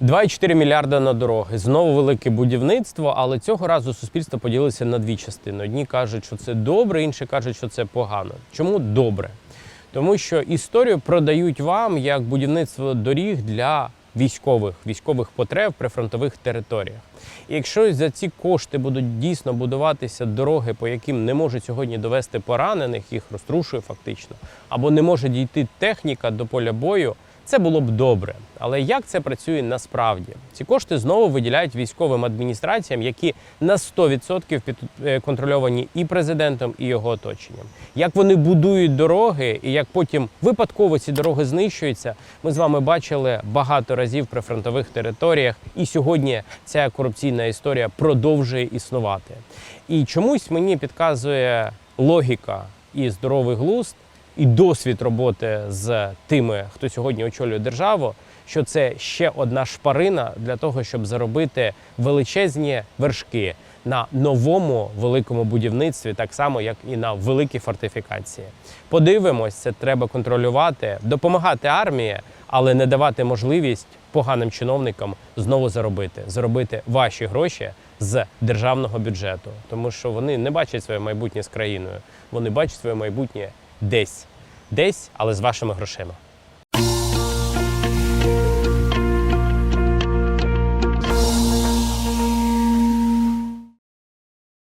2,4 мільярда на дороги. Знову велике будівництво, але цього разу суспільство поділилося на дві частини. Одні кажуть, що це добре, інші кажуть, що це погано. Чому добре? Тому що історію продають вам як будівництво доріг для військових, військових потреб при фронтових територіях. І якщо за ці кошти будуть дійсно будуватися дороги, по яким не можуть сьогодні довести поранених, їх розтрушує фактично, або не може дійти техніка до поля бою, це було б добре. Але як це працює насправді? Ці кошти знову виділяють військовим адміністраціям, які на 100% під- е, контрольовані і президентом, і його оточенням. Як вони будують дороги, і як потім випадково ці дороги знищуються, ми з вами бачили багато разів при фронтових територіях. І сьогодні ця корупційна історія продовжує існувати. І чомусь мені підказує логіка і здоровий глузд, і досвід роботи з тими, хто сьогодні очолює державу, що це ще одна шпарина для того, щоб заробити величезні вершки на новому великому будівництві, так само як і на великій фортифікації. Подивимось, це треба контролювати, допомагати армії, але не давати можливість поганим чиновникам знову заробити, заробити ваші гроші з державного бюджету, тому що вони не бачать своє майбутнє з країною, вони бачать своє майбутнє десь, десь, але з вашими грошима.